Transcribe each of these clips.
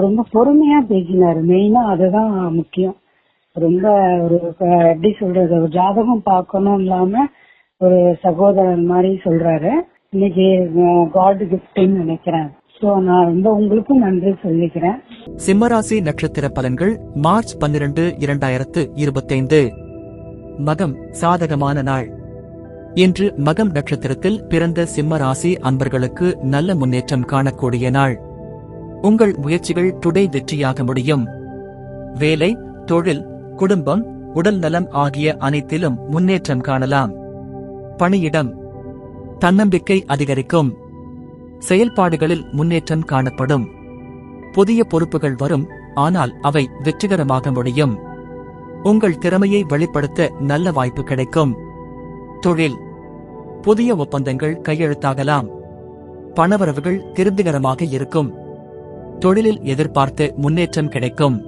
ரொம்ப பொறுமையா பேசினாரு. மெயினா அதுதான் முக்கியம். ரொம்ப ஒரு எப்படி சொல்றது ஒரு ஜாதகம் பார்க்கணும் இல்லாம ஒரு சகோதரன் மாதிரி சொல்றாரு. இன்னைக்கு காட் கிஃப்ட்னு நினைக்கிறேன். நான் உங்களுக்கும் நன்றி சொல்லிக்கிறேன். சிம்மராசி நட்சத்திர பலன்கள் மார்ச் பன்னிரண்டு இரண்டாயிரத்து இருபத்தைந்து. மகம் சாதகமான நாள். இன்று மகம் நட்சத்திரத்தில் பிறந்த சிம்மராசி அன்பர்களுக்கு நல்ல முன்னேற்றம் காணக்கூடிய நாள். உங்கள் முயற்சிகள் டுடே வெற்றியாக முடியும். வேலை தொழில் குடும்பம் உடல் நலம் ஆகிய அனைத்திலும் முன்னேற்றம் காணலாம். பணியிடம். தன்னம்பிக்கை அதிகரிக்கும். செயல்பாடுகளில் முன்னேற்றம் காணப்படும். புதிய பொறுப்புகள் வரும் ஆனால் அவை வெற்றிகரமாக முடியும். உங்கள் திறமையை வெளிப்படுத்த நல்ல வாய்ப்பு கிடைக்கும். தொழில். புதிய ஒப்பந்தங்கள் கையெழுத்தாகலாம். பணவரவுகள் திருப்திகரமாக இருக்கும். தொழிலில் எதிர்பார்த்த முன்னேற்றம் கிடைக்கும்.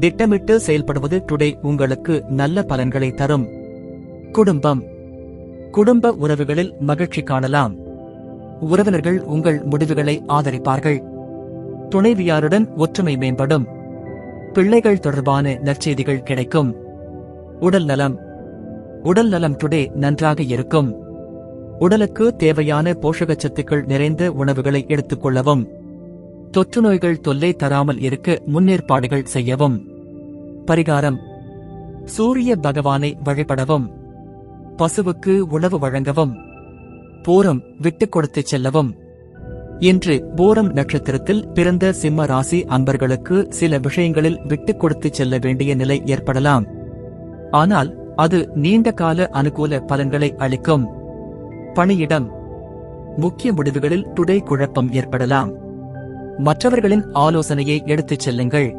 திட்டமிட்டு செயல்படுவது டுடே உங்களுக்கு நல்ல பலன்களை தரும். குடும்பம். குடும்ப உறவுகளில் மகிழ்ச்சி காணலாம். உறவினர்கள் உங்கள் முடிவுகளை ஆதரிப்பார்கள். துணைவியாருடன் ஒற்றுமை மேம்படும். பிள்ளைகள் தொடர்பான நற்செய்திகள் கிடைக்கும். உடல் நலம். உடல் நலம் டுடே நன்றாக இருக்கும். உடலுக்கு தேவையான போஷகச்சத்துக்கள் நிறைந்த உணவுகளை எடுத்துக் தொற்றுநோய்கள் தொல்லை தராமல் இருக்க முன்னேற்பாடுகள் செய்யவும். பரிகாரம். சூரிய பகவானை வழிபடவும். பசுவுக்கு உணவு வழங்கவும். போரம் விட்டுக் கொடுத்துச் செல்லவும். இன்று போரம் நட்சத்திரத்தில் பிறந்த சிம்ம ராசி அன்பர்களுக்கு சில விஷயங்களில் விட்டுக் கொடுத்து செல்ல வேண்டிய நிலை ஏற்படலாம். ஆனால் அது நீண்ட கால அனுகூல பலன்களை அளிக்கும். பணியிடம். முக்கிய முடிவுகளில் துடை குழப்பம் ஏற்படலாம். மற்றவர்களின் ஆலோசனையை எடுத்துச் செல்லுங்கள்.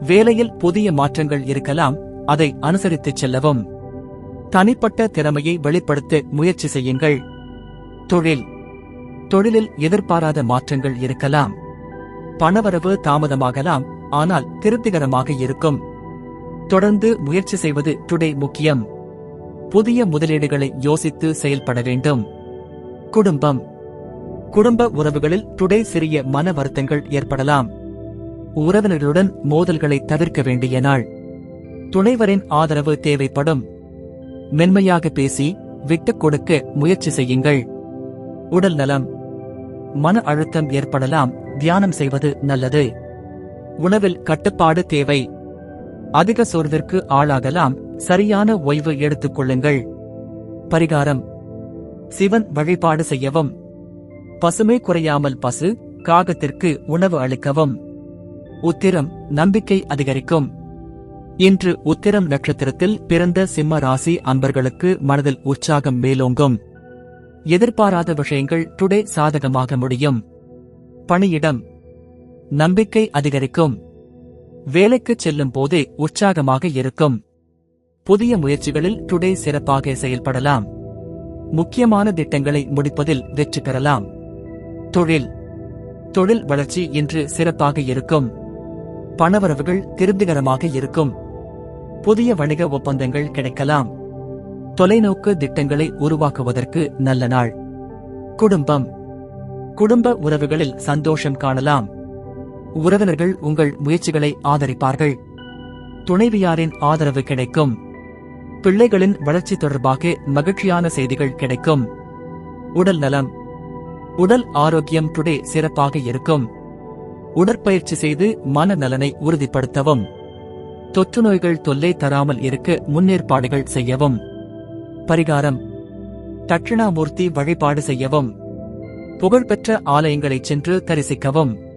வேலையில் புதிய மாற்றங்கள் இருக்கலாம் அதை அனுசரித்துச் செல்லவும். தனிப்பட்ட திறமையை வெளிப்படுத்த முயற்சி செய்யுங்கள். தொழில். தொழிலில் எதிர்பாராத மாற்றங்கள் இருக்கலாம். பணவரவு தாமதமாகலாம் ஆனால் திருப்திகரமாக இருக்கும். தொடர்ந்து முயற்சி செய்வது டுடே முக்கியம். புதிய முதலீடுகளை யோசித்து செயல்பட வேண்டும். குடும்பம். குடும்ப உறவுகளில் டுடே சிறிய மன வருத்தங்கள் ஏற்படலாம். உறவினர்களுடன் மோதல்களை தவிர்க்க வேண்டிய நாள். துணைவரின் ஆதரவு தேவைப்படும். மென்மையாக பேசி விட்டுக் கொடுக்க முயற்சி செய்யுங்கள். உடல் நலம். மன அழுத்தம் ஏற்படலாம். தியானம் செய்வது நல்லது. உணவில் கட்டுப்பாடு தேவை. அதிக சோர்விற்கு ஆளாகலாம். சரியான ஓய்வு எடுத்துக் கொள்ளுங்கள். பரிகாரம். சிவன் வழிபாடு செய்யவும். பசுமை குறையாமல் பசு காகத்திற்கு உணவு அளிக்கவும். உத்திரம் நம்பிக்கை அதிகரிக்கும். இன்று உத்திரம் நட்சத்திரத்தில் பிறந்த சிம்ம ராசி அன்பர்களுக்கு மனதில் உற்சாகம் மேலோங்கும். எதிர்பாராத விஷயங்கள் டுடே சாதகமாக முடியும். பணியிடம் நம்பிக்கை அதிகரிக்கும். வேலைக்குச் செல்லும் போதே உற்சாகமாக இருக்கும். புதிய முயற்சிகளில் டுடே சிறப்பாக செயல்படலாம். முக்கியமான திட்டங்களை முடிப்பதில் வெற்றி பெறலாம். தொழில். தொழில் வளர்ச்சி இன்று சிறப்பாக இருக்கும். பணவரவுகள் திருப்திகரமாக இருக்கும். புதிய வணிக ஒப்பந்தங்கள் கிடைக்கலாம். தொலைநோக்கு திட்டங்களை உருவாக்குவதற்கு நல்ல நாள். குடும்பம். குடும்ப உறவுகளில் சந்தோஷம் காணலாம். உறவினர்கள் உங்கள் முயற்சிகளை ஆதரிப்பார்கள். துணைவியாரின் ஆதரவு கிடைக்கும். பிள்ளைகளின் வளர்ச்சி தொடர்பாக மகிழ்ச்சியான செய்திகள் கிடைக்கும். உடல் நலம். உடல் ஆரோக்கியம் டுடே சிறப்பாக இருக்கும். உடற்பயிற்சி செய்து மன நலனை உறுதிப்படுத்தவும். தொற்று நோய்கள் தொல்லை தராமல் இருக்க முன்னேற்பாடுகள் செய்யவும். பரிகாரம். தட்சிணாமூர்த்தி வழிபாடு செய்யவும். புகழ்பெற்ற ஆலயங்களைச் சென்று தரிசிக்கவும்.